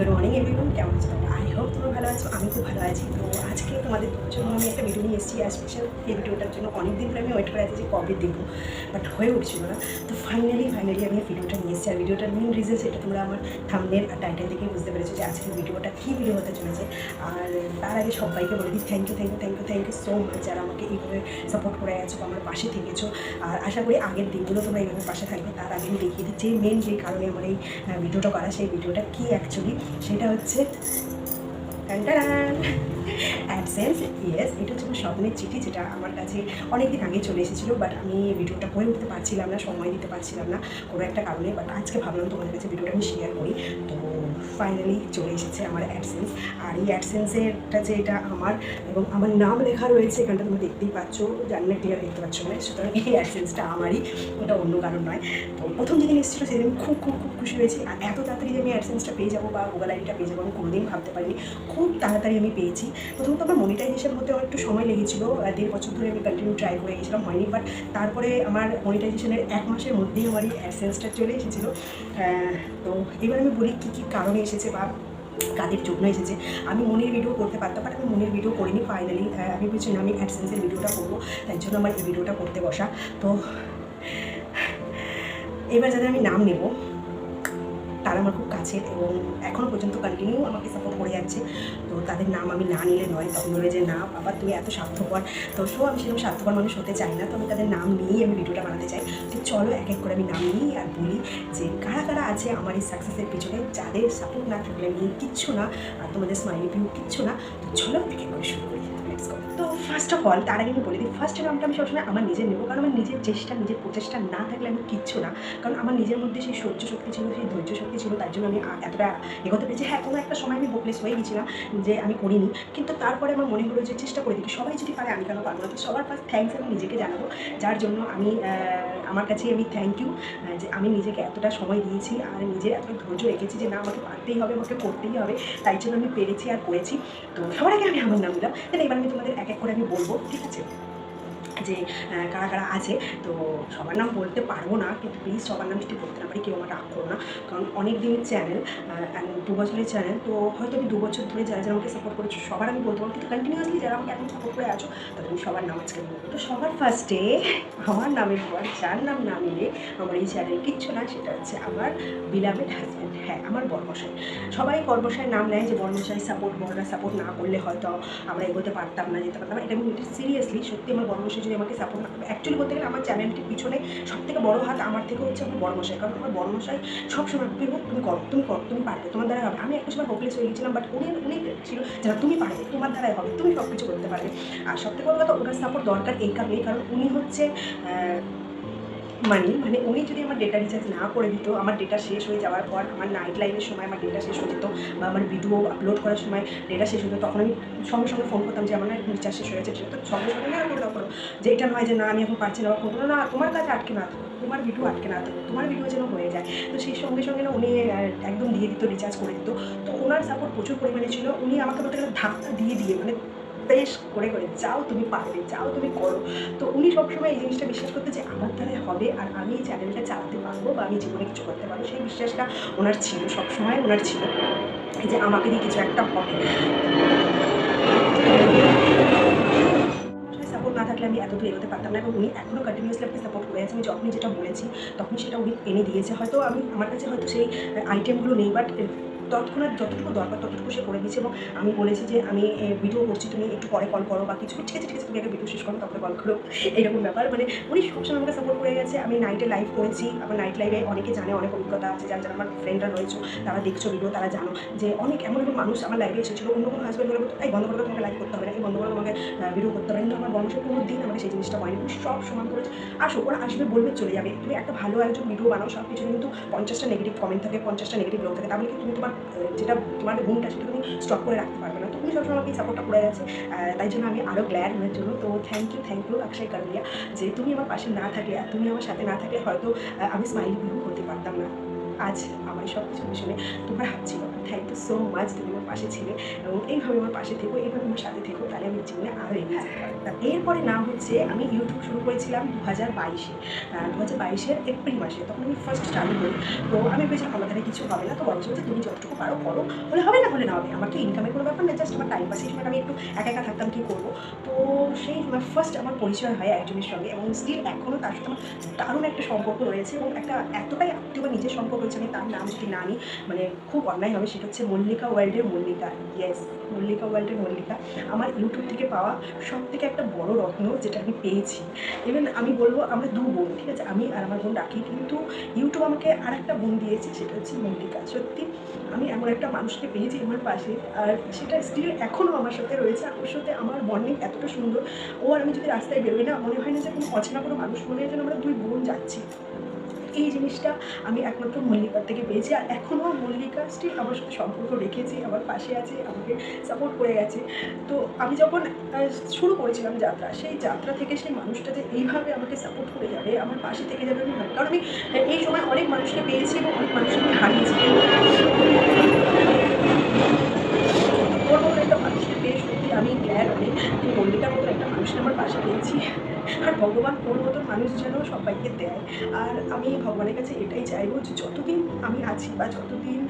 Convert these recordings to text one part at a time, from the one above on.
Good morning everyone কেমন আছো? I hope তোমরা ভালো আছো, আমি খুব ভালো আছি। তো আজকে তোমাদের জন্য আমি একটা ভিডিও নিয়ে এসেছি, আর স্পেশাল এই ভিডিওটার জন্য অনেক দিন ধরে আমি ওয়েট করে আছি যে কবে দেবো বাট হয়ে উঠছিল না। তো ফাইনালি ফাইনালি আমি ভিডিওটা নিয়ে এসেছি, আর ভিডিওটার মেন রিজন সেটা তোমরা আমার থামনের আর টাইটেল দেখে বুঝতে পেরেছ যে আজকের ভিডিওটা কী ভিডিও হতে চলেছে। আর তার আগে সবাইকে বলে দিই thank you thank you thank you thank you so much যারা আমাকে এইভাবে সাপোর্ট করে আছো আমার পাশে থেকেছো। আর আশা করি আগের দিনগুলো তোমরা এইভাবে পাশে থাকবে। তার আগে আমি দেখিয়ে দিই যে মেন যে কারণে আমার এই ভিডিওটা করা, সেই ভিডিওটা কী অ্যাকচুয়ালি সেটা হচ্ছে অ্যাডসেন্স ইয়েস এটা হচ্ছে আমার স্বপ্নের চিঠি যেটা আমার কাছে অনেক দিন আগে চলে এসেছিল বাট আমি ভিডিওটা করে উঠতে পারছিলাম না, সময় দিতে পারছিলাম না কোনো একটা কারণে বাট আজকে ভাবলাম তোমাদের কাছে ভিডিওটা আমি শেয়ার করি। তো ফাইনালি চলে এসেছে আমার অ্যাডসেন্স আর এই অ্যাডসেন্সেরটা যে এটা আমার এবং আমার নাম লেখা রয়েছে, এখানটা তোমরা দেখতেই পাচ্ছ, জানি না ক্লিয়ার দেখতে পাচ্ছ না সুতরাং এই অ্যাডসেন্সটা আমারই, ওটা অন্য কারণ নয়। তো প্রথম যেদিন এসেছিল সেদিন খুব খুব খুব খুশি হয়েছি, আর এত তাড়াতাড়ি যে আমি অ্যাডসেন্সটা পেয়ে যাব বা গুগল আইডিটা পেয়ে যাব আমি কোনোদিন ভাবতে পারিনি, খুব তাড়াতাড়ি আমি পেয়েছি। প্রথমত আমার মনিটাইজেশন হতে একটু সময় লেগেছিলো। দেড় বছর ধরে আমি কন্টিনিউ ট্রাই করে গেছিলাম হয়নি বাট তারপরে আমার মনিটাইজেশনের এক মাসের মধ্যেই আমার এই অ্যাডসেন্সটা চলে এসেছিল। তো এবার আমি বলি কী কী কারণে এসেছে বা কাদের জন্য এসেছে। আমি মনের ভিডিও করতে পারতাম বাট আমি মনের ভিডিও করিনি ফাইনালি আমি বলছি আমি অ্যাডসেন্সের ভিডিওটা করব, তাই জন্য আমার এই ভিডিওটা করতে বসা। তো এবার যাদের আমি নাম নেব তারা আমার খুব কাছের এবং এখনও পর্যন্ত কন্টিনিউ আমাকে সাপোর্ট করে যাচ্ছে। তো তাদের নাম আমি না নিলে নয় তখন বলে যে, না, বাবা, তুমি এত স্বার্থপর। তো সো আমি সেরকম স্বার্থপর মানুষ হতে চাই না, তো আমি তাদের নাম নিয়েই আমি ভিডিওটা বানাতে চাই। তো চলো এক এক করে আমি নাম নিই আর বলি যে, কারা কারা আছে আমার এই সাকসেসের পিছনে, যাদের সাপোর্ট না থাকলে আমি কিচ্ছু না আর তোমাদের স্মাইল ভিউ কিচ্ছু না। তো চলো এক এক করে শুরু করি. তো ফার্স্ট অফ অল তার আগে আমি বলে দিই ফার্স্ট নামটা আমি সবসময় আমার নিজের নেব। কারণ আমার নিজের চেষ্টা, নিজের প্রচেষ্টা না থাকলে আমি কিচ্ছু না। কারণ আমার নিজের মধ্যে সেই সহ্য শক্তি ছিল, সেই ধৈর্য শক্তি ছিল, তার জন্য আমি এতটা এগোতে পেরেছি। হ্যাঁ কোনো একটা সময় আমি হোপলেস হয়ে গেছিলাম যে আমি করিনি। কিন্তু তারপরে আমার মনে হলো যে চেষ্টা করে দেখি, সবাই যদি পারে আমি কেন পারব না? তো সবার ফার্স্ট থ্যাঙ্কস আমি নিজেকে জানাব, যার জন্য আমি আমার কাছে আমি থ্যাংক ইউ যে আমি নিজেকে এতটা সময় দিয়েছি আর নিজের এত ধৈর্য রেখেছি যে না, আমাকে পারতেই হবে, আমাকে করতেই হবে, তাই জন্য আমি পেরেছি আর করেছি। তো সবার আগে আমি আমার নাম দিলাম তাহলে এবার আমি তোমাদের এক এক করে আমি বলব ঠিক আছে? যে কারা কারা আছে, তো সবার নাম বলতে পারব না, কিন্তু প্লিজ সবার নাম যদি বলতে না পারি, কেউ আমার রাগ করো না। কারণ অনেক দিনের চ্যানেল দু বছরের চ্যানেল তো হয়তো আমি দু বছর ধরে যারা যারা আমাকে সাপোর্ট করেছ, সবার আমি বলতে পারব, কিন্তু কন্টিনিউয়াসলি যারা আমাকে এখন সাপোর্ট করে আছো, তাদের আমি সবার নাম আজকে বলব। তো সবার ফার্স্টে আমার নামের পর, যার নাম না নিলে আমার এই চ্যানেল কিচ্ছু না, সেটা হচ্ছে আমার বিলাভেড হাজব্যান্ড হ্যাঁ আমার বর্মশাই। সবাই বর্মশাই নাম নেয় যে, বর্মশাই সাপোর্ট বড়রা সাপোর্ট না করলে হয়তো আমরা এগোতে পারতাম না, যেতে পারতাম এটা আমি সিরিয়াসলি সত্যি আমার বর্মশাই যদি আমাকে সাপোর্ট অ্যাকচুয়ালি বলতে গেলে আমার চ্যানেলটির পিছনে সব থেকে বড়ো হাত আমার থেকে হচ্ছে আমার বর্মশাই কারণ আমার বর্মশাই সবসময় তুমি তুমি করো তুমি করো, তুমি পারবে, তোমার দ্বারা হবে। আমি একটা সময় হোপলেস হয়ে গেছিলাম বাট উনি উনি ছিল যারা তুমি পারবে, তোমার দ্বারাই হবে, তুমি সব কিছু করতে পারবে। আর সব থেকে বড় কথা, ওনার সাপোর্ট দরকার এই কারণেই, কারণ উনি হচ্ছে মানি মানে উনি যদি আমার ডেটা রিচার্জ না করে দিত, আমার ডেটা শেষ হয়ে যাওয়ার পর আমার নাইট লাইফের সময় আমার ডেটা শেষ হয়ে যেত বা আমার ভিডিও আপলোড করার সময় ডেটা শেষ হতো তখন আমি সঙ্গে সঙ্গে ফোন করতাম যে, আমার রিচার্জ শেষ হয়ে গেছে। তো সঙ্গে সঙ্গে না করে দাও করো যে এটা নয় যে, না, আমি এখন পারছি না। বা ফোন না, তোমার কাছে আটকে না থাকো, তোমার ভিডিও আটকে না থাকো, তোমার ভিডিও যেন হয়ে যায়। তো সেই সঙ্গে সঙ্গে না উনি একদম দিয়ে দিত রিচার্জ করে দিত। তো ওনার সাপোর্ট প্রচুর পরিমাণে ছিল। উনি আমাকে বলতে গেলে ধাক্কা দিয়ে দিয়ে মানে বেশ করে করে যাও, তুমি পারবে, যাও, তুমি করো। তো উনি সবসময় এই জিনিসটা বিশ্বাস করতে যে আমার দ্বারাই হবে আর আমি এই চ্যানেলটা চালাতে পারব বা আমি জীবনে কিছু করতে পারব, সেই বিশ্বাসটা ওনার ছিল, সবসময় ওনার ছিল যে আমাকে দিয়ে কিছু একটা হবে। সাপোর্ট না থাকলে আমি এত দূর এগোতে পারতাম না এবং উনি এখনও কন্টিনিউসলি আমাকে সাপোর্ট করে আছে। আমি যখনই যেটা বলেছি, তখন সেটা উনি এনে দিয়েছে। হয়তো আমি, আমার কাছে হয়তো সেই আইটেমগুলো নেই বাট তৎক্ষণাৎ যতটুকু দরকার ততটুকু সে করে দিয়েছে এবং আমি বলেছি যে আমি ভিডিও করছি, তুমি একটু পরে কল করো বা কিছু। ঠিক আছে ঠিক আছে, তুমি আগে ভিডিও শেষ করো, তারপরে কল করো। এইরকম ব্যাপার। মানে উনি সবসময় আমাকে সাপোর্ট করে গেছে। আমি নাইটে লাইভ করেছি। আমার নাইট লাইভে অনেকে জানে, অনেক অভিজ্ঞতা আছে, যারা যারা আমার ফ্রেন্ডরা রয়েছে, তারা দেখছ ভিডিও তারা জানো যে অনেক এমন এমন মানুষ আমার লাইভে এসেছিল। অন্য কোনো হাজব্যান্ড বলে, এই বন্ধ করে তোমাকে লাইভ করতে হবে না। এই বন্ধ করে তোমাকে ভিডিও করতে হবে কিন্তু আমার বংশের কোনো দিন আমাকে সেই জিনিসটা হয়নি সব সমান করেছে আসো, ওরা আসবে, বলবে, চলে যাবে। তুমি একটা ভালো একজন ভিডিও বানাও সব কিছু কিন্তু পঞ্চাশটা নেগেটিভ কমেন্ট থাকে, পঞ্চাশটা নেগেটিভ লোক থাকে। তাহলে কিন্তু তুমি তোমার যেটা তোমার ঘুমটা সেটা তুমি স্টপ করে রাখতে পারবে না। তো তুমি সবসময় আমাকে সাপোর্টটা করে গেছে তাই জন্য আমি আরও গ্ল্যাড হওয়ার জন্য। তো thank you thank you Akshay Karulia যে তুমি আমার পাশে না থাকলে আর তুমি আমার সাথে না থাকলে হয়তো আমি স্মাইলি ভিউ করতে পারতাম না। আজ আমার সব কিছু শুনে তোমার হাত ছিল থ্যাংক ইউ সো মাচ তুমি আমার পাশে ছিলে এবং এইভাবে আমার পাশে থেকো, এইভাবে আমার সাথে থেকো, তাহলে আমি জীবনে আরও এগিয়ে এরপরে নাম হচ্ছে আমি ইউটিউব শুরু করেছিলাম দু হাজার বাইশে। দু হাজার বাইশের এপ্রিল মাসে, তখন আমি ফার্স্ট চালু করি। তো আমি ভেবেছিলাম আমার কিছু হবে না। তো বলছিল যে তুমি যতটুকু পারো করো। হলে হবে না, হলে না হবে। আমার তো ইনকামের কোনো ব্যাপার না জাস্ট আমার টাইম পাস সময় আমি একটু একা একা থাকতাম, কী করব? তো সেই ফার্স্ট আমার পরিচয় হয় একজনের সঙ্গে এবং স্টিল এখনও তার সাথে আমার দারুণ একটা সম্পর্ক রয়েছে এবং একটা এতটাই আত্মীয় নিজের সম্পর্ক হচ্ছে আমি তার নাম যদি না মানে খুব অন্যায় হবে, সেটা হচ্ছে মল্লিকা ওয়ার্ল্ডের মল্লিকা। ইয়েস মল্লিকা ওয়ার্ল্ডের মল্লিকা। আমার ইউটিউব থেকে পাওয়া সব থেকে একটা বড় রত্ন যেটা আমি পেয়েছি। ইভেন আমি বলব, আমরা দু বোন, ঠিক আছে? আমি আর আমার বোন রাখি, কিন্তু ইউটিউব আমাকে আর একটা বোন দিয়েছে, সেটা হচ্ছে মল্লিকা। সত্যি, আমি এমন একটা মানুষকে পেয়েছি আমার পাশে, আর সেটা স্টিল এখনও আমার সাথে রয়েছে। আর ওর সাথে আমার বন্ডিং এতটা সুন্দর। ও আর আমি যদি রাস্তায় বেরোই না, মনে হয় না যে কোনো অচেনা কোনো মানুষ, মনে হয় যেন আমরা দুই বোন যাচ্ছি। এই জিনিসটা আমি একমাত্র মল্লিকার থেকে পেয়েছি। আর এখনও মল্লিকা স্টিল আমার সাথে সম্পর্ক রেখেছি, আমার পাশে আছে, আমাকে সাপোর্ট করে গেছে। তো আমি যখন শুরু করেছিলাম যাত্রা, সেই যাত্রা থেকে সেই মানুষটা যে এইভাবে আমাকে সাপোর্ট করে যাবে, আমার পাশে থেকে যাবে আমি কারণ আমি এই সময় অনেক মানুষকে পেয়েছি এবং অনেক মানুষকে আমি হারিয়েছি। একটা মানুষকে পেয়ে সত্যি আমি গ্ল্যাড অনেক মল্লিকার মতো একটা মানুষকে আমার পাশে পেয়েছি। আর ভগবান ওর মতো মানুষ যেন সবাইকে দেয়। আর আমি ভগবানের কাছে এটাই চাইব যে যতদিন আমি আছি বা যতদিন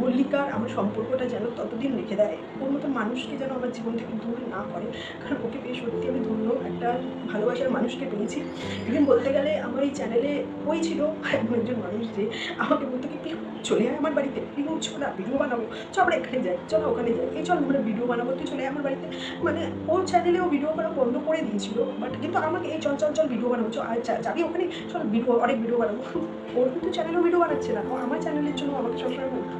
মল্লিকার আমার সম্পর্কটা যেন ততদিন রেখে দেয় ওর মতো মানুষকে যেন আমার জীবন থেকে দূর না করে। কারণ ওকে পেয়ে সত্যি আমি ধন্য, একটা ভালোবাসার মানুষকে পেয়েছি। ইভেন বলতে গেলে আমার এই চ্যানেলে ওই ছিল একজন মানুষ যে আমাকে বলতো কি চলে আয় আমার বাড়িতে। চল না ভিডিও বানাবো। চল আমরা এখানে যাই, চলো ওখানে যাই। এই চল আমরা ভিডিও বানাবো, তুই চলে আয় আমার বাড়িতে। মানে ওর চ্যানেলে ও ভিডিও করা বন্ধ করে দিয়েছিল বাট কিন্তু আমাকে এই চল চল চল ভিডিও বানাবো, চল যাবি ওখানে, চল ভিডিও অনেক ভিডিও বানাবো। ওর কিন্তু চ্যানেলেও ভিডিও বানাচ্ছে না আমার চ্যানেলের জন্য আমাকে সবসময় বলতো।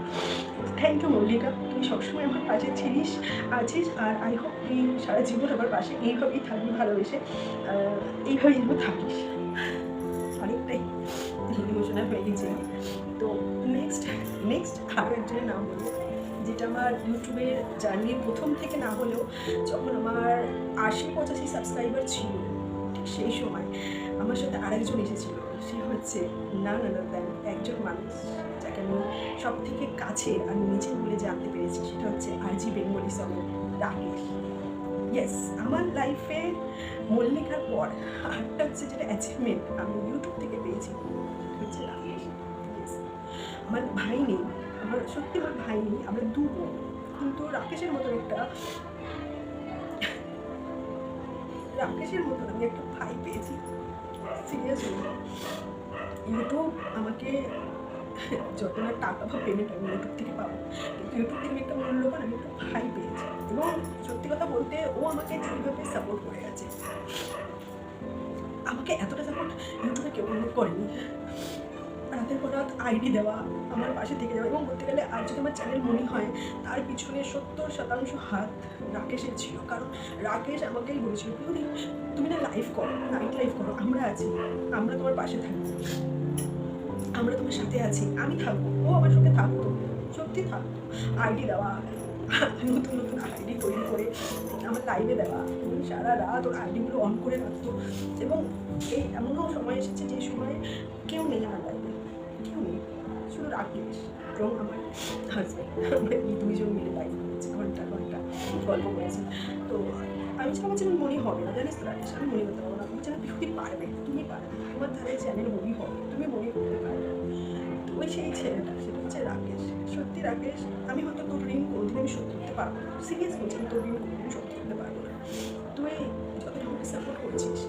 থ্যাংক ইউ মল্লিকা তুমি সবসময় আমার পাশে ছিলিস, আছিস, আর আই হোপ তুই সারা জীবন আমার পাশে এইভাবেই থাকবি, ভালোবেসে এইভাবেই থাকিস। অনেকটাই। হয়ে নেক্সট আরও একজনের নাম বলব, যেটা আমার ইউটিউবের জার্নির প্রথম থেকে না হলেও যখন আমার আশি পঁচাশি সাবস্ক্রাইবার ছিল, ঠিক সেই সময় আমার সাথে আরেকজন এসেছিল, সে হচ্ছে না না না দেন একজন মানুষ, যাকে আমি সব থেকে কাছে আমি নিজের বলে জানতে পেরেছি, সেটা হচ্ছে RJ Bengali song Rakesh yes আমার লাইফে মল্লিকার পর আরেকটা হচ্ছে যেটা অ্যাচিভমেন্ট আমি ইউটিউব থেকে পেয়েছি হচ্ছে রাকেশ. আমার ভাই নেই, আমার সত্যি আমার ভাই নেই, আমরা দু বোন। কিন্তু রাকেশের মতন একটা রাকেশের মতন আমি একটা ভাই পেয়েছি। সিরিয়াসলি ইউটিউব আমাকে যত না টাকা বা পেমেন্ট আমি ইউটিউব থেকে পাবো, কিন্তু ইউটিউব থেকে একটা মূল্যবান আমি একটা ভাই পেয়েছি। এবং সত্যি কথা বলতে ও আমাকে যেভাবে সাপোর্ট করে গেছে। আমাকে এতটা সাপোর্ট ইউটিউবে কেউ করেনি। রাত আইডি দেওয়া আমার পাশে থেকে যাওয়া এবং বলতে গেলে আর যদি আমার চ্যানেল মনে হয়, তার পিছনে সত্তর শতাংশ হাত রাকেশের ছিল। কারণ রাকেশ আমাকেই বলেছিল তুমি না লাইভ করো নাইট লাইভ করো, আমরা আছি, আমরা তোমার পাশে থাকব, আমরা তোমার সাথে আছি, আমি থাকব, ও আমার সঙ্গে থাকতো, সত্যি থাকতো। আইডি দেওয়া নতুন নতুন আইডি তৈরি করে আমার লাইভে দেওয়া, সারা রাত ওর আইডিগুলো অন করে রাখতো। এবং এই এমনও সময় এসেছে যে সময় কেউ নেই আমার শুধু রাকেশ এবং আমার হাজব্যান্ড দুইজন মিলে লাইভ করেছি, ঘণ্টা ঘণ্টা গল্প করেছি। তো আমি ছিলাম আমার যেমন মনে হবে না, জানিস তো রাকেশ? আমি মনে করতে পারব না আমি যেন তুমি পারবে তুমি পারবে তোমার ধারে চ্যানেল মনে হবে, তুমি মনে করতে পারবে ওই সেই ছেলেটা, সেটা হচ্ছে রাকেশ। সত্যি রাকেশ, আমি হয়তো তোর ঋণ কোনোদিন আমি শোধ করতে পারব না। সিরিয়াস বলছি আমি তোর ঋণ কোনোদিন শোধ করতে পারব না। তুই যতটা আমাকে সাপোর্ট করছিস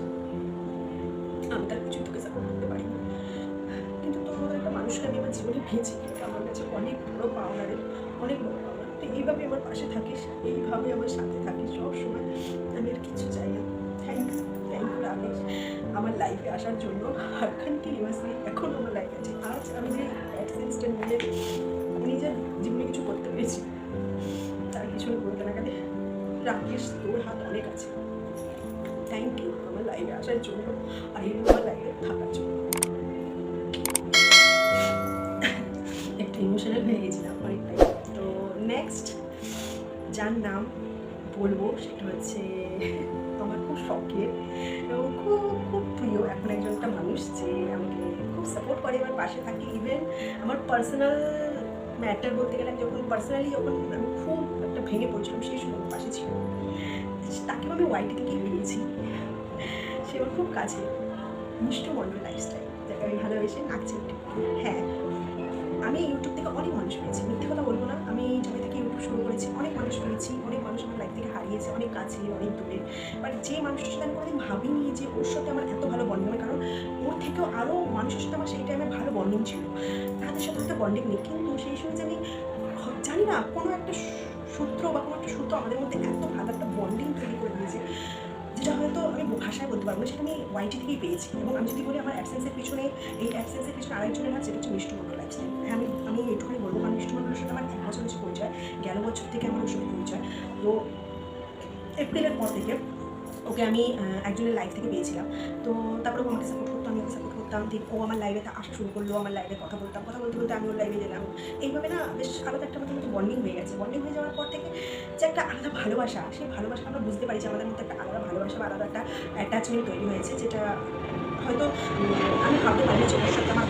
পেয়েছি এটা আমার কাছে অনেক বড়ো পাওনা রে অনেক বড় পাওনা তুই এইভাবে আমার পাশে থাকিস, এইভাবে আমার সাথে থাকিস, সবসময়। আমি আর কিছু চাই না। Thanks thank you Rakesh. আমার লাইফে আসার জন্য আর কন্টিনিউয়াসলি এখন আমার লাইফ আছে। আজ আমি যে অ্যাডসেন্সটা নিয়ে নিজের জীবনে কিছু করতে পেরেছি, তার পিছনে বলতে না গেলে রাকেশ তোর হাত অনেক আছে। থ্যাংক ইউ আমার লাইফে আসার জন্য আর এই আমার লাইফে থাকার জন্য। যার নাম বলব সেটা হচ্ছে আমার খুব শখের এবং খুব খুব প্রিয় এখন একজন একটা মানুষ যে আমাকে খুব সাপোর্ট করে আমার পাশে থাকে। ইভেন আমার পার্সোনাল ম্যাটার বলতে গেলে যখন পার্সোনালি যখন আমি খুব একটা ভেঙে পড়ছিলাম, সেই সময় পাশে ছিল। তাকেও আমি ওয়াইটি থেকেই পেয়েছি। সে আমার খুব কাছে। মিষ্ট মন্ডল লাইফস্টাইল যাকে আমি ভালোবেসে নাচছি হ্যাঁ। আমি ইউটিউব থেকে অনেক মানুষ পেয়েছি, মিথ্যে কথা বলব না। আমি যবে থেকে ইউটিউব শুরু করেছি, অনেক মানুষ পেয়েছি, অনেক মানুষ আমার লাইফ থেকে হারিয়েছে, অনেক কাছে, অনেক দূরে। বাট যে মানুষটার সাথে আমি কোনোদিন ভাবিনি যে ওর সাথে আমার এত ভালো হবে কারণ ওর থেকেও আরও মানুষের সাথে আমার সেই টাইমে ভালো বন্ডিং ছিল। তাদের সাথে হয়তো বন্ডিং নেই, কিন্তু সেই সময় যে আমি জানি না, কোনো একটা সূত্র বা কোনো একটা সূত্র আমাদের মধ্যে এত ভালো একটা বন্ডিং তৈরি করে দিয়েছে। ভাষায় বলতে পারব না সেটা আমি ওয়াইটি থেকেই পেয়েছি এবং আমি যদি বলি আমার অ্যাবসেন্সের পিছনে, এই অ্যাবসেন্সের পিছনে আরেকজনের হাত, সেটা হচ্ছে মিষ্টু মন্ডল হ্যাঁ আমি আমি এইটুকুনি বলব, কারণ মিষ্টু মন্ডলের সাথে আমার এক বছর হচ্ছে পরিচয়, গেল বছর থেকে আমার সাথে পরিচয়। তো এপ্রিলের পর থেকে ওকে আমি একজনের লাইফ থেকে পেয়েছিলাম। তো তারপরে ও আমাকে সাপোর্ট করতো আমি ওকে সাপোর্ট করতাম। ঠিক ও আমার লাইভে আসা শুরু করল, আমার লাইভে কথা বলতাম। কথা বলতে বলতে আমি ওর লাইভে গেলাম। এইভাবে না বেশ আলাদা একটা মতো মতো বন্ডিং হয়ে গেছে। বন্ডিং হয়ে যাওয়ার পর থেকে যে একটা আলাদা ভালোবাসা, সেই ভালোবাসা আমরা বুঝতে পারি যে আমাদের মধ্যে একটা আলাদা ভালোবাসা বা আলাদা একটা অ্যাটাচমেন্ট তৈরি হয়েছে, যেটা হয়তো আমি ভাবতে পারিনি ওর সাথে আমার।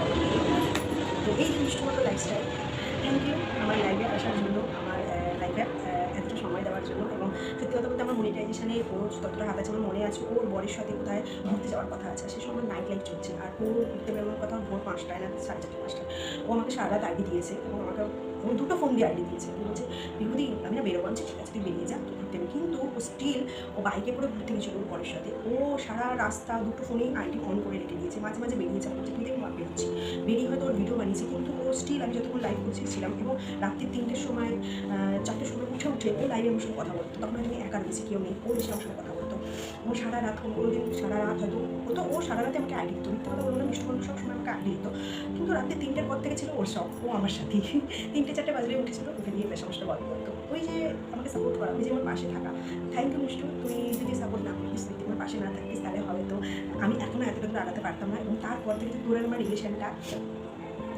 তো এই জিনিসটা মতো লাইফস্টাইল থ্যাংক ইউ আমার লাইভে আসার জন্য। জন্য এবং সত্যি কথা বলতে আমার মনিটাইজেশনে ও ততটা হাত আছে আমার মনে আছে, ওর বরের সাথে কোথায় ঘুরতে যাওয়ার কথা আছে, সে সময় নাইট লাইফ চলছে আর ও ঘুরতে বেরোনোর কথা ভোর পাঁচটায় না, সাড়ে চারটে পাঁচটায়। ও আমাকে সারা রাত আগে দিয়েছে এবং আমাকে ও দুটো ফোন দিয়ে আইডি দিয়েছে। বলছে বিভূতি আমি না বেরোবো। ঠিক আছে, তুই বেরিয়ে যা, ঘুরতে কিন্তু ও স্টিল ও বাইকে করে ঘুরতে গেছিল ওর পরের সাথে। ও সারা রাস্তা দুটো ফোনেই আইডি অন করে রেখে দিয়েছে। মাঝে মাঝে বেরিয়ে যাবে বলছে দেখ মা বেরোচ্ছি বেরিয়ে হয়তো ওর ভিডিও বানিয়েছে, কিন্তু ও স্টিল আমি যতক্ষণ লাইভ করছিলাম এবং রাত্রি তিনটের সময় চারটের সময় উঠে উঠে ও লাইভে আমার সঙ্গে কথা বলতো। তখন আমি একা রয়েছি, কেউ নেই। ও এসে আমার সঙ্গে কথা ও সারা রাত কোনো দিন সারা রাত হয়তো ও তো ও সারা রাতে আমাকে আইডি দিত মিথ্যে কথা বলব মিষ্টি মানুষ সবসময় আমাকে আইডি দিত কিন্তু রাত্রি তিনটের পর থেকে ছিল ওর সব, ও আমার সাথেই। তিনটে, চারটে বাজলে উঠেছিল, উঠে আমার সাথে গল্প করতো। ওই যে আমাকে সাপোর্ট করা, ওই যে আমার পাশে থাকা। থ্যাংক ইউ মিষ্টু, তুই যদি সাপোর্ট না করিস, তুই আমার পাশে না থাকিস, তাহলে হয়তো আমি এখনও এতটা দূর আগাতে পারতাম না। এবং তারপর থেকে তো তোর আমার রিলেশনটা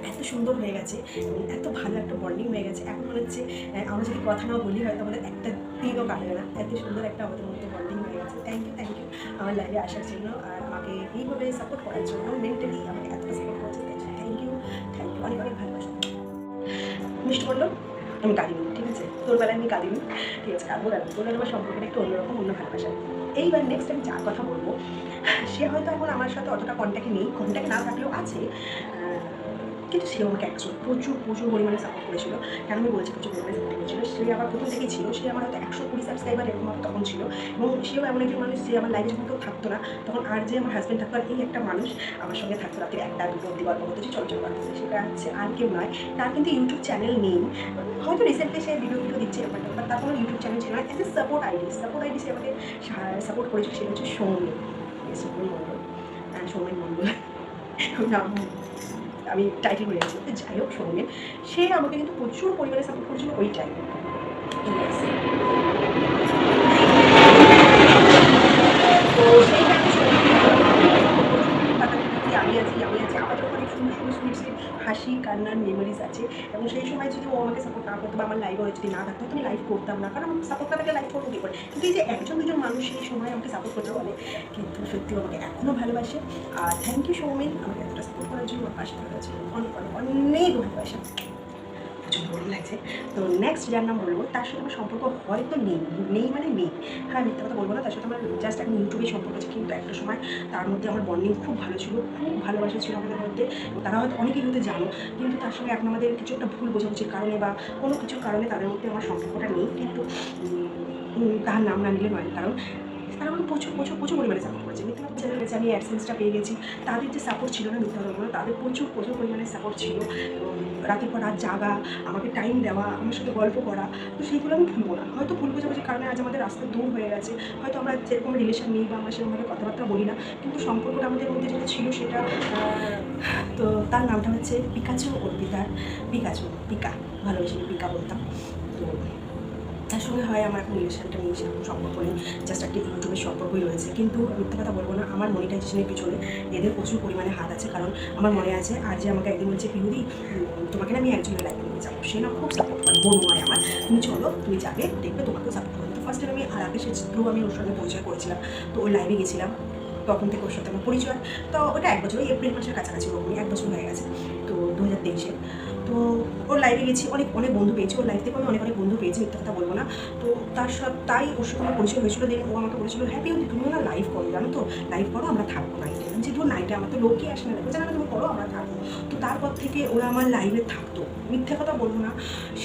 এত সুন্দর হয়ে গেছে, এবং এত ভালো একটা বন্ডিং হয়ে গেছে, এখন মনে হচ্ছে আমরা যদি কথা না বলি, হয়তো আমাদের একটা দিনও কাটবে না। এত সুন্দর একটা আমাদের মধ্যে bonding thank you thank you আমার লাইভে আসার জন্য আর আমাকে এইভাবে সাপোর্ট করার জন্য মেন্টালি আমাকে এতটা সাপোর্ট করছে থ্যাংক ইউ থ্যাংক ইউ অনেক অনেক ভালোবাসা। মিষ্টি বলল, আমি কাঁদিনি ঠিক আছে? তোর বেলায় আমি কাঁদিনি ঠিক আছে, কাঁদবো কাঁদবো তোর আমার সম্পর্কের একটা অন্যরকম, অন্য ভালোবাসা। এইবার নেক্সট আমি যার কথা বলব, সে হয়তো এখন আমার সাথে অতটা কন্ট্যাক্টে নেই। কন্ট্যাক্ট না থাকলেও আছে। কিন্তু সে আমাকে একশো প্রচুর প্রচুর পরিমাণে সাপোর্ট করেছিল। কেন আমি বলছি প্রচুর পরিমাণে সাপোর্ট করেছিল? সে আমার প্রথম থেকেই ছিল, সে আমার হয়তো একশো কুড়ি সাবস্ক্রাইবার এরকম তখন ছিল এবং সেও এমন একজন মানুষ যে আমার লাইফে যখন কেউ থাকতো না। তখন আর যে আমার হাজব্যান্ড থাকতো আর এই একটা মানুষ আমার সঙ্গে থাকতো রাত্রে একটা, দুটো অব্দি গল্প করতে চল করতেছে সেটা হচ্ছে আর কেউ নয়। তার কিন্তু ইউটিউব চ্যানেল নেই। হয়তো রিসেন্টলি সে ভিডিও ভিডিও দিচ্ছে বাট তার কোনো ইউটিউব চ্যানেল ছিল না। As a support ID support ID সে আমাকে সাপোর্ট করেছিল, সেটা হচ্ছে সৌমিন সৌমিন মণ্ডল। হ্যাঁ সৌমিন মণ্ডল। নাম আমি টাইটেল হয়ে গেছি যাই হোক সৌমিন সে আমাকে কিন্তু প্রচুর পরিমাণে সাপোর্ট করেছিল ওই টাইমে তো সেই টাইমে আমি আছি আমি আছি আমাদের অনেক সুন্দর সুন্দর সুইট সুইট হাসি কান্নার মেমোরিজ আছে। এবং সেই সময় যদি ও আমাকে সাপোর্ট না করতো বা আমার লাইফ যদি না থাকতো আমি লাইভ করতাম না। কারণ আমার সাপোর্ট না থাকলে লাইভ করব কী করে? কিন্তু এই যে একজন, দুজন মানুষ সেই সময় আমাকে সাপোর্ট করতে বলে, কিন্তু সত্যি আমাকে এখনও ভালোবাসে। আর থ্যাংক ইউ সৌমেন আমাকে এতটা সাপোর্ট করার জন্য আমার পাশে থাকার জন্য, অনেক অনেক অনেক ভালোবাসা। প্রচুর গরম লাগছে। তো নেক্সট যার নাম বলব, তার সাথে আমার সম্পর্ক হয়তো নেই নেই মানে নেই। হ্যাঁ মিথ্যা কথা বলব না, তার সাথে আমার জাস্ট এখন ইউটিউবেই সম্পর্ক আছে কিন্তু একটা সময় তার মধ্যে আমার বন্ডিং খুব ভালো ছিল, খুব ভালোবাসা ছিল আমাদের মধ্যে। তারা হয়তো অনেকেই হয়তো জানো, কিন্তু তার সঙ্গে এখন আমাদের কিছু একটা ভুল বোঝাবুঝির কারণে বা কোনো কিছুর কারণে তাদের মধ্যে আমার সম্পর্কটা নেই। কিন্তু তার নাম না নিলে নয়, কারণ তারা আমাকে প্রচুর প্রচুর প্রচুর পরিমাণে সাপোর্ট করেছে। মিথ্যা চ্যানেল গেছে আমি অ্যাডসেন্সটা পেয়ে গেছি, তাদের যে সাপোর্ট ছিল না মিথ্যা তাদের প্রচুর প্রচুর পরিমাণে সাপোর্ট ছিল। এবং রাতের পর রাত জাগা, আমাকে টাইম দেওয়া, আমার সাথে গল্প করা, তো সেইগুলো আমি ভুলবো না। হয়তো ভুল বোঝাবুঝির কারণে আজ আমাদের রাস্তা দূর হয়ে গেছে। হয়তো আমরা যেরকম রিলেশন নেই বা আমরা সেরকমভাবে কথাবার্তা বলি না। কিন্তু সম্পর্কটা আমাদের মধ্যে যেটা ছিল সেটা তো তার নামটা হচ্ছে পিকাচু অর্পিতার, পিকাচু, পিকা, ভালোবেসে পিকা বলতাম। তো তার সঙ্গে হয় আমার এখন রিলেশনটা নেই সেরকম সম্পর্ক নেই। জাস্ট একটা ইউটিউবের সম্পর্কই রয়েছে। কিন্তু মিথ্যা কথা বলব না, আমার মনিটাইজেশনের পিছনে এদের প্রচুর পরিমাণে হাত আছে। কারণ আমার মনে আছে আর যে আমাকে একদিন বলছে পিহুদি তোমাকে না আমি একজনের লাইফ নিয়ে যাব। সে না খুব সাপোর্ট করে বোন নয় আমার। তুমি চলো, তুমি যাবে, দেখবে তোমাকেও সাপোর্ট করবে। তো ফার্স্ট আমি আর রাকেশের থ্রু আমি ওর সঙ্গে পরিচয় করেছিলাম। তো ওই লাইভে গেছিলাম। তখন থেকে ওর সাথে আমার পরিচয়। তো ওটা এক বছর এপ্রিল মাসের কাছাকাছি, ওরকমই এক বছর হয়ে গেছে। তো দু হাজার তেইশে তো ওর লাইভে গেছি, অনেক অনেক বন্ধু পেয়েছি, ওর লাইভ থেকে আমি অনেক অনেক বন্ধু পেয়েছি, মিথ্যা কথা বলব না। তো তার সাথে তাই ওর আমার পরিচয় হয়েছিল দেন ও আমাকে বলেছিল, হ্যাপি হতে তুমিও না লাইভ করো, জানো তো? লাইভ করো, আমরা থাকব নাইটে যেহেতু নাইটে আমার তো লোকই আসে না। জানো তুমি করো, আমরা থাকব। তো তারপর থেকে ওরা আমার লাইভে থাকতো। মিথ্যে কথা বলব না,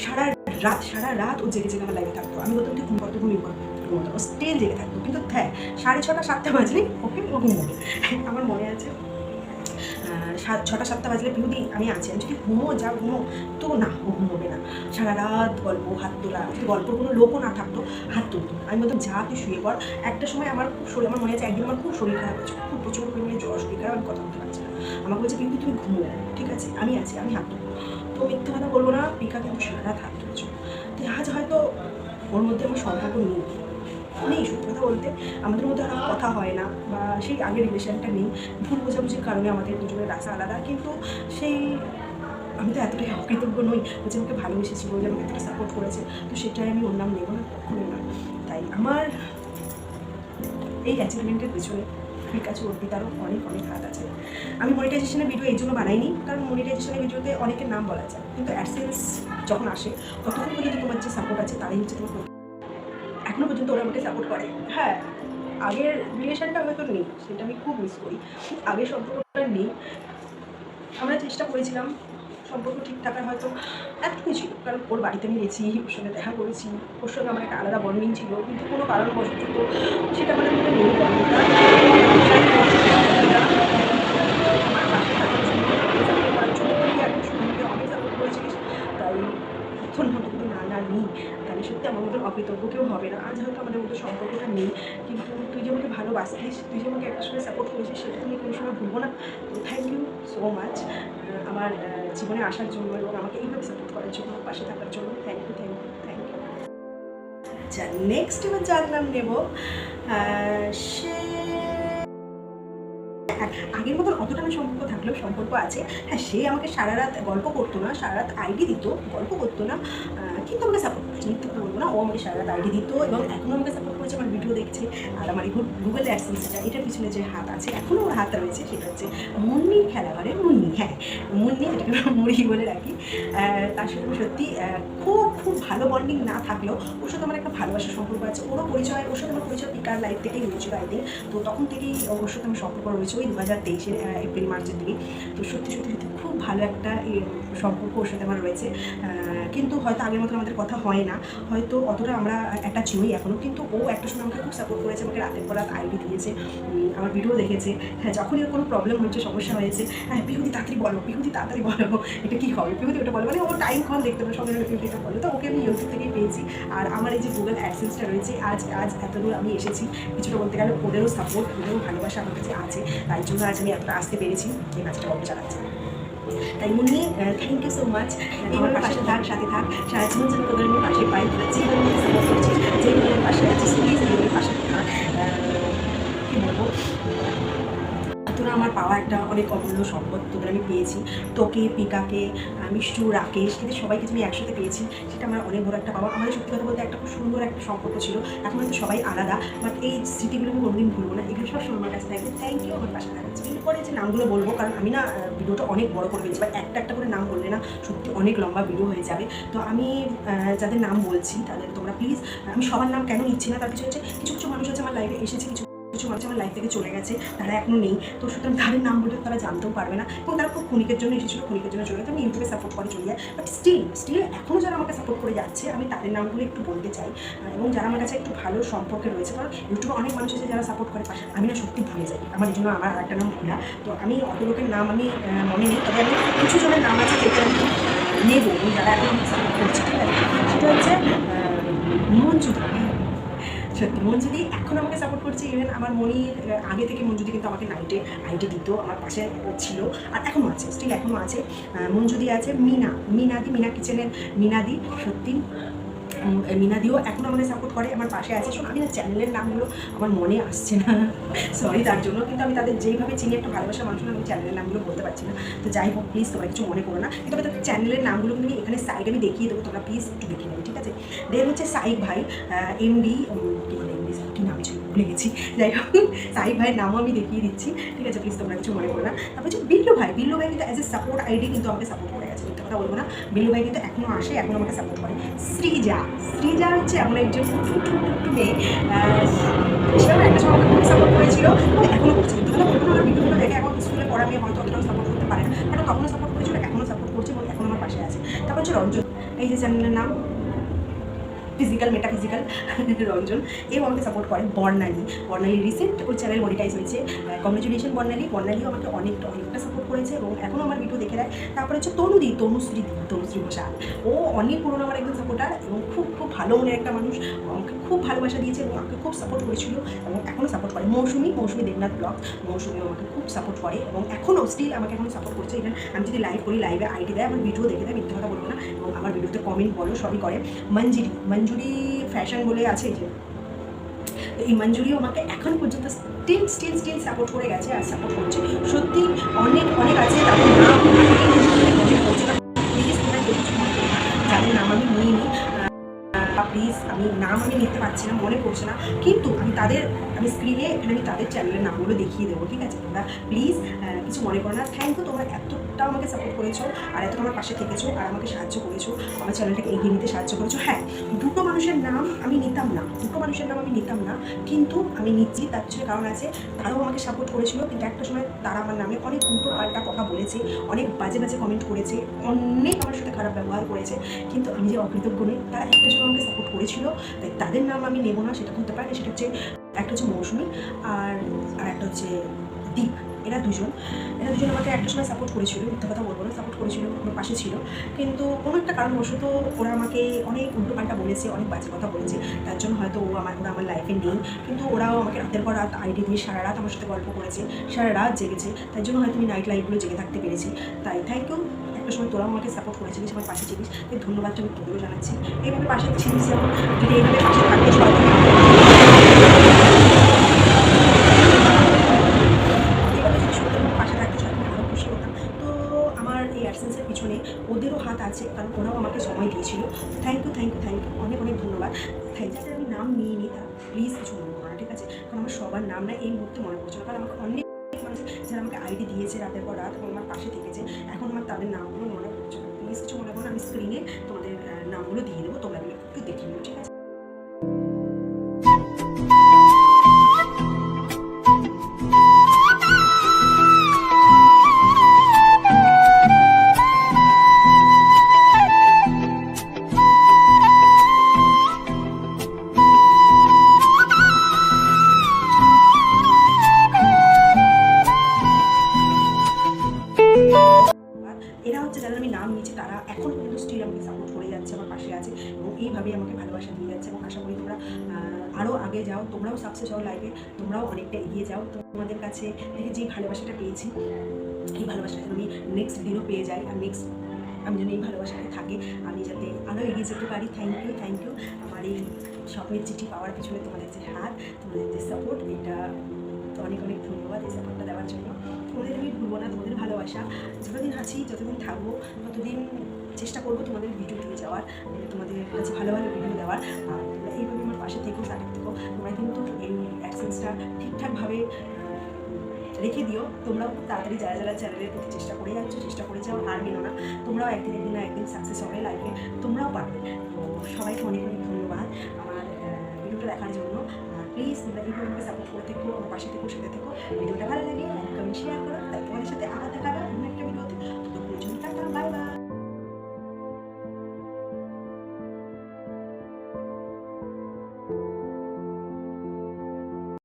সারা রাত সারা রাত ও জেগে জেগে আমার লাইভে থাকতো। আমি বলতাম, তুই ঘুম করতে ঘুমিয়ে ঘুমোতো ও স্টিল জেগে থাকতো। কিন্তু হ্যাঁ সাড়ে ছটা, সাতটা বাজলেই ওকে ও ঘুমোবে। আমার মনে আছে সাত, ছটা, সাতটা বাজলে বিহুদি আমি আছি। আমি যদি ঘুমো যা ঘুমো তো না, ও ঘুমোবে না। সারা রাত গল্প, হাত তোলা, যদি গল্পর কোনো লোকও না থাকতো, হাত তুলতো আমি বলতাম, যা, তুই শুয়ে পড়। একটা সময় আমার খুব শরীর, আমার মনে আছে একদিন আমার খুব শরীর খারাপ হয়েছে খুব প্রচুর পরিমাণে জ্বর, শরীর খারাপ, আমি কথা বলতে পারছি না। আমাকে বলছে বিহুদি তুমি ঘুমো ঠিক আছে, আমি আছি, আমি হাত তুলবো। তো মিথ্যে কথা বলব না, পিকা কিন্তু সারা রাত হাত তুলেছো তো আজ হয়তো ওর মধ্যে আমার সম্পর্ক নেই। নেই, সত্যি কথা বলতে আমাদের মধ্যে আর কথা হয় না বা সেই আগের রিলেশনটা নেই। ভুল বোঝাবুঝির কারণে আমাদের দুজনের রাস্তা আলাদা। কিন্তু সেই আমি তো এতটাই অকৃতজ্ঞ নই যে আমাকে ভালোবেসেছিল ও যে আমাকে এতটা সাপোর্ট করেছে। তো সেটাই আমি ওর নাম নেব না কখনোই না। তাই আমার এই অ্যাচিভমেন্টের পেছনে কাছে অর্পিতারও অনেক অনেক হাত আছে। আমি মনিটাইজেশনের ভিডিও এই জন্য বানাইনি, কারণ মনিটাইজেশনের ভিডিওতে অনেকের নাম বলা যায়। কিন্তু অ্যাডসেন্স যখন আসে, ততক্ষণ পর্যন্ত তোমার যে সাপোর্ট আছে, তারাই হচ্ছে তোমার এখনও পর্যন্ত ওরা আমাকে সাপোর্ট করে হ্যাঁ আগের রিলেশনটা হয়তো নেই, সেটা আমি খুব মিস করি। আগের সম্পর্কটা নেই। আমরা চেষ্টা করেছিলাম, সম্পর্ক ঠিক থাকার হয়তো এত ছিল। কারণ ওর বাড়িতে আমি গেছি, ওর সঙ্গে দেখা করেছি। ওর সঙ্গে আমার একটা আলাদা বন্ডিং ছিল। কিন্তু কোনো কারণবশত সেটা আমার মধ্যে নেই বন্ডিংটা আমার পাশে থাকার জন্য support করার জন্য তুই এত সুন্দরকে অনেক সাপোর্ট করেছিলিস তাই এখন মতো যদি না না নিই তাহলে সত্যি আমার মতন অকৃতজ্ঞ কেউ হবে না আজ হয়তো আমাদের মধ্যে সম্পর্কটা নেই কিন্তু তুই যে আমাকে ভালোবাসতিস তুই যে আমাকে একটা সময় সাপোর্ট করেছিস সেটা আমি কোনো সময় ভুলবো না। তো থ্যাংক ইউ সো মাচ আমার জীবনে আসার জন্য এবং আমাকে এইভাবে সাপোর্ট করার জন্য, পাশে থাকার জন্য thank you thank you thank you আচ্ছা নেক্সট এবার যার নাম নেব সে আগের মতন অতটা না সম্পর্ক থাকলেও সম্পর্ক আছে। হ্যাঁ সে আমাকে সারা রাত গল্প করতো না, সারা রাত আইডি দিত, গল্প করতো না। কিন্তু আমাকে সাপোর্ট করেছে। মিথ্যে কথা বলব না ও আমাকে সারা রাত আইডি দিত এবং এখনও আমাকে সাপোর্ট করেছে, আমার ভিডিও দেখছে। আর আমার গুগল অ্যাডসেন্সটা এটার পিছনে যে হাত আছে এখনও ওর হাত রয়েছে, সেটা হচ্ছে মুন্নির খেলাঘরের মুন্নি হ্যাঁ মুন্নি আমরা মুড়ি বলে রাখি। তার সাথে সত্যি খুব খুব ভালো বন্ডিং না থাকলেও ওর সাথে আমার একটা ভালোবাসার সম্পর্ক আছে। ওরও পরিচয়, ওর সাথে আমার পরিচয় পিকার লাইফ থেকেই হয়েছিল আই থিঙ্ক তো তখন থেকেই ওর সাথে আমার সম্পর্ক রয়েছে, ওই দু হাজার তেইশের এপ্রিল, মার্চের দিকে। তো সত্যি সত্যি সত্যি খুব ভালো একটা এ, সম্পর্ক ওর সাথে আমার রয়েছে। কিন্তু হয়তো আগের মতো আমাদের কথা হয় না। হয়তো অতটা আমরা অ্যাটাচ নই এখনও কিন্তু ও একটা সময় আমাকে খুব সাপোর্ট করেছে আমাকে রাতের পর রাত আইডি দিয়েছে আমার ভিডিও দেখেছে। হ্যাঁ যখনই ওর কোনো প্রবলেম হচ্ছে সমস্যা হয়েছে হ্যাঁ পিহুদি তাড়াতাড়ি বলো পিহুদি তাড়াতাড়ি বলো এটা কী হবে? পিহুদি ওটা বলো। মানে ও টাইম কল দেখতে পারে সঙ্গে পিহুদি এটা বলো। তো ওকে আমি ইউটিউব থেকেই পেয়েছি। আর আমার এই যে গুগল অ্যাডসেন্সটা রয়েছে আজ আজ এতদূর আমি এসেছি। কিছুটা বলতে গেলে ওদেরও সাপোর্ট ওদেরও ভালোবাসা আমার কাছে আছে। তাই জন্য আজ আমি এতটা আসতে পেরেছি। এই কাজটা গল্প চালাচ্ছি। তাই Munni thank you so much আমার পাশে থাক, সাথে থাক। সারা জীবন যেন তোদের আমি পাশে পাই যেভাবে পাশে আছিস প্লিজ পাশে থাক। কী বলব? তোরা আমার পাওয়া একটা অনেক অমূল্য সম্পদ তোদের আমি পেয়েছি। তোকে পিকাকে মিষ্টু, রাকেশ, এদের সবাইকে আমি একসাথে পেয়েছি। সেটা আমার অনেক বড় একটা পাওয়া। আমাদের সত্যি কথা বলতে একটা খুব সুন্দর একটা সম্পর্ক ছিল। এখন হয়তো সবাই আলাদা বাট এই স্মৃতিগুলো আমি কোনোদিন ভুলবো না। এগুলো সবসময় আমার কাছে থাকবে। থ্যাংক ইউ আমার পাশে জন্য। এরপরে যে নামগুলো বলব, কারণ আমি না ভিডিওটা অনেক বড় করে ফেলছি বা একটা একটা করে নাম বললে না সত্যি অনেক লম্বা ভিডিও হয়ে যাবে। তো আমি যাদের নাম বলছি, তাদের তোমরা প্লিজ আমি সবার নাম কেন নিচ্ছি না, তার কিছু হচ্ছে কিছু কিছু মানুষ আছে আমার লাইফে এসেছে, কিছু কিছু মানুষ আমার লাইফ থেকে চলে গেছে, তারা এখনও নেই। তো সুতরাং তাদের নাম বলতে তারা জানতেও পারবে না। এবং তারা খুব ক্ষণিকের জন্য এসেছিল, ক্ষণিকের জন্য চলে আমি ইউটিউবে সাপোর্ট করে চলে যায় বাট স্টিল স্টিল এখনও যারা আমাকে সাপোর্ট করে যাচ্ছে, আমি তাদের নামগুলো একটু বলতে চাই। এবং যারা আমার কাছে একটু ভালো সম্পর্কে রয়েছে, কারণ ইউটিউবে অনেক মানুষ আছে যারা সাপোর্ট করে, আমি না সত্যি ভুলে যাই। আমার এই জন্য আমার আরেকটা নাম ভুলা। তো আমি অত লোকের নাম আমি মনে নেই। তবে আমি কিছু জনের নাম আছে যেটা আমি নেব যারা এখন সাপোর্ট করছে, ঠিক আছে? সেটা হচ্ছে মঞ্জুদা। সত্যি, মঞ্জুদি এখন আমাকে সাপোর্ট করছে ইভেন আমার আহ, আগে থেকে মঞ্জুদি কিন্তু আমাকে নাইটে আইডি দিত আমার পাশে ছিল আর এখনও আছে স্টিল এখনও আছে। মঞ্জুদি আছে মিনা মিনাদি মিনা কিচেনের মিনাদি সত্যি। মিনাদিও এখনও আমাকে সাপোর্ট করে আমার পাশে আছে। শোন আমি না চ্যানেলের নামগুলো আমার মনে আসছে না। সরি তার জন্য কিন্তু আমি তাদের যেইভাবে চিনি একটা ভালোবাসা মানুষ আমি চ্যানেলের নামগুলো বলতে পারছি না। তো যাই হোক প্লিজ তোমরা কিছু মনে করো না। আমি তাদের চ্যানেলের নামগুলো কিন্তু এখানে সাইড আমি দেখিয়ে দেবো তোমরা প্লিজ একটু দেখে নেবে ঠিক আছে? দেন হচ্ছে সাইক ভাই এমডি কী নাম ছিল ভুলে গেছি। যাই হোক, সাই ভাইয়ের নামও আমি দেখিয়ে দিচ্ছি। ঠিক আছে প্লিজ তোমরা কিছু মনে করো না। তারপর হচ্ছে বিল্লু ভাই বিল্লু ভাই কিন্তু অ্যাজ এ সাপোর্ট আইডি কিন্তু আমাকে সাপোর্ট করে গেছে, মিথ্যা কথা বলব না। বিল্লু ভাই কিন্তু এখনও আসে এখনও আমাকে সাপোর্ট করে। শ্রীজা শ্রীজা হচ্ছে এমন একজন মেয়ে। সেও একটা সাপোর্ট করেছিল এখনও করছে। মিথ্যা কথা বলব না, আমার ভিডিওগুলো দেখে এখন স্কুলে পড়া মেয়ে হয়তো অতটাও সাপোর্ট করতে পারে না। বাট তখনও সাপোর্ট করেছিল এখনও সাপোর্ট করছে এবং এখন আমার পাশে আছে। তারপর হচ্ছে রঞ্জন, এই যে চ্যানেলের নাম। ফিজিক্যাল মেটাফিজিক্যাল রঞ্জন, এও আমাকে সাপোর্ট করে, বর্ণালী। বর্ণালী রিসেন্ট ওর চ্যানেল মনিটাইজ হয়েছে। কংগ্রেচুলেশন বর্ণালী। বর্ণালীও আমাকে অনেকটা অনেকটা সাপোর্ট করেছে এবং এখনও আমার ভিডিও দেখে দেয়। তারপরে হচ্ছে তনুদি, তনুশ্রী তনুশ্রী ঘোষাল। ও অনেক পুরোনো আমার একজন সাপোর্টার এবং খুব খুব ভালো মনের একটা মানুষ। আমাকে খুব ভালোবাসা দিয়েছে এবং আমাকে খুব সাপোর্ট করেছিল এবং এখনও সাপোর্ট করে। মৌসুমি মৌসুমি দেবনাথ ব্লগ। মৌসুমিও আমাকে খুব সাপোর্ট করে এবং এখনও স্টিল আমাকে এখনও সাপোর্ট করছে। ইভেন আমি যদি লাইভ করি লাইভে আইডি দেয়, আমার ভিডিও দেখে দেয়, মিথ্যা কথা বলব না। এবং আমার ভিডিওতে কমেন্ট বলো, সবই করে। মঞ্জুরি মঞ্জুরি ফ্যাশন বলে আছে যে এই মঞ্জুরিও আমাকে এখন পর্যন্ত স্টিল স্টিল স্টিল সাপোর্ট করে গেছে আর সাপোর্ট করছে। সত্যি অনেক অনেক আছে, তাদের নাম। প্লিজ আমি নাম আমি নিতে পারছি না, মনে পড়ছে না। কিন্তু আমি তাদের, আমি স্ক্রিনে আমি তাদের চ্যানেলের নামগুলো দেখিয়ে দেবো, ঠিক আছে? তোমরা প্লিজ কিছু মনে করো না। থ্যাংক ইউ তোমরা এতটা আমাকে সাপোর্ট করেছ আর এতটা আমার পাশে থেকেছো আর আমাকে সাহায্য করেছ, আমার চ্যানেলটাকে এগিয়ে নিতে সাহায্য করেছ। হ্যাঁ দুটো মানুষের নাম আমি নিতাম না, দুটো মানুষের নাম আমি নিতাম না, কিন্তু আমি নিচ্ছি তার পিছনে কারণ আছে, তারাও আমাকে সাপোর্ট করেছিল। কিন্তু একটা সময় তারা আমার নামে অনেক উল্টো পাল্টা কথা বলেছে, অনেক বাজে বাজে কমেন্ট করেছে, অনেক আমার সাথে খারাপ ব্যবহার করেছে। কিন্তু আমি যে অকৃতজ্ঞ নেই, তারা একটা সময় আমাকে সাপোর্ট করেছিল, তাই তাদের নাম আমি নেব না, সেটা হতে পারে সেটা হচ্ছে একটা হচ্ছে মৌসুমি আর আর একটা হচ্ছে দীপ। এরা দুজন। এরা দুজন আমাকে একটা সময় সাপোর্ট করেছিল, মিথ্যা কথা বলব না সাপোর্ট করেছিল আমার পাশে ছিল। কিন্তু কোনো একটা কারণবশত ওরা আমাকে অনেক উল্টো পাল্টা বলেছে, অনেক বাজে কথা বলেছে। তার জন্য হয়তো ও আমার, ওরা আমার লাইফে নেই। কিন্তু ওরাও আমাকে রাতের পর রাত আইডি দিয়ে সারা রাত আমার সাথে গল্প করেছে, সারা রাত জেগেছে। তার জন্য হয়তো আমি নাইট লাইফগুলো জেগে থাকতে পেরেছি। তাই থ্যাংক ইউ একটা সময় তোরাও আমাকে সাপোর্ট করেছিলিস, আমার পাশে ছিলিস, তাই ধন্যবাদটা আমি তোদেরও জানাচ্ছি। এইভাবে পাশে ছিলিস যেমন যদি এইভাবে পাশে থাকতে এই অ্যাডসেন্সের পিছনে ওদেরও হাত আছে, কারণ ওরাও আমাকে সময় দিয়েছিল। Thank you thank you thank you অনেক অনেক ধন্যবাদ। থ্যাংক যাতে আমি নাম নিয়ে নিতাম প্লিজ কিছু মনে করো ঠিক আছে? কারণ আমার সবার নাম না এই মুহূর্তে মনে পড়ছে কারণ আমাকে অনেক মানুষ যারা আমাকে আইডি দিয়েছে রাতের পর রাত, আমার পাশে থেকেছে। এখন আমার তাদের নামগুলো মনে পড়ছে প্লিজ কিছু মনে করো আমি স্ক্রিনে তোমাদের নামগুলো দিয়ে দেবো, তোমরা একটু দেখে নিও, ঠিক আছে? কাছে থেকে যে ভালোবাসাটা পেয়েছি, এই ভালোবাসাটা আমি নেক্সট দিনও পেয়ে যাই আর নেক্সট আমি যেন এই ভালোবাসাটা থাকে, আমি যাতে আরও এগিয়ে যেতে পারি। থ্যাংক ইউ থ্যাংক ইউ আমার এই স্বপ্নের চিঠি পাওয়ার পিছনে তোমাদের যে হাত, তোমাদের যে সাপোর্ট এটা অনেক অনেক ধন্যবাদ এই সাপোর্টটা দেওয়ার জন্য। তোমাদের আমি ভুলবো না, তোমাদের ভালোবাসা। যতদিন আছি, যতদিন থাকব, ততদিন চেষ্টা করব তোমাদের ভিডিও দিয়ে যাওয়ার মানে তোমাদের কাছে ভালো ভালো ভিডিও দেওয়ার। আর এইভাবে আমার পাশে থেকো, সাথে থেকো। তোমরা কিন্তু এই অ্যাক্সেন্সটা ঠিকঠাকভাবে রেখে দিও। তোমরাও খুব তাড়াতাড়ি যারা যারা চ্যানেলের প্রতি চেষ্টা করে যাচ্ছ, চেষ্টা করে যাও আর মেনো না। তোমরাও একদিন একদিন না একদিন সাকসেস হবে লাইফে তোমরাও পারবে। তো সবাইকে অনেক অনেক ধন্যবাদ আমার ভিডিওটা দেখার জন্য। প্লিজ তোমরা এইভাবে সাপোর্ট করে থেকো, আমার পাশে থেকো, সাথে থেকো। ভিডিওটা ভালো লাগে কমেন্ট শেয়ার করো। তাই তোমাদের সাথে আলাদা হবে অন্য একটা ভিডিওতে। তো প্রচুর বাই বাই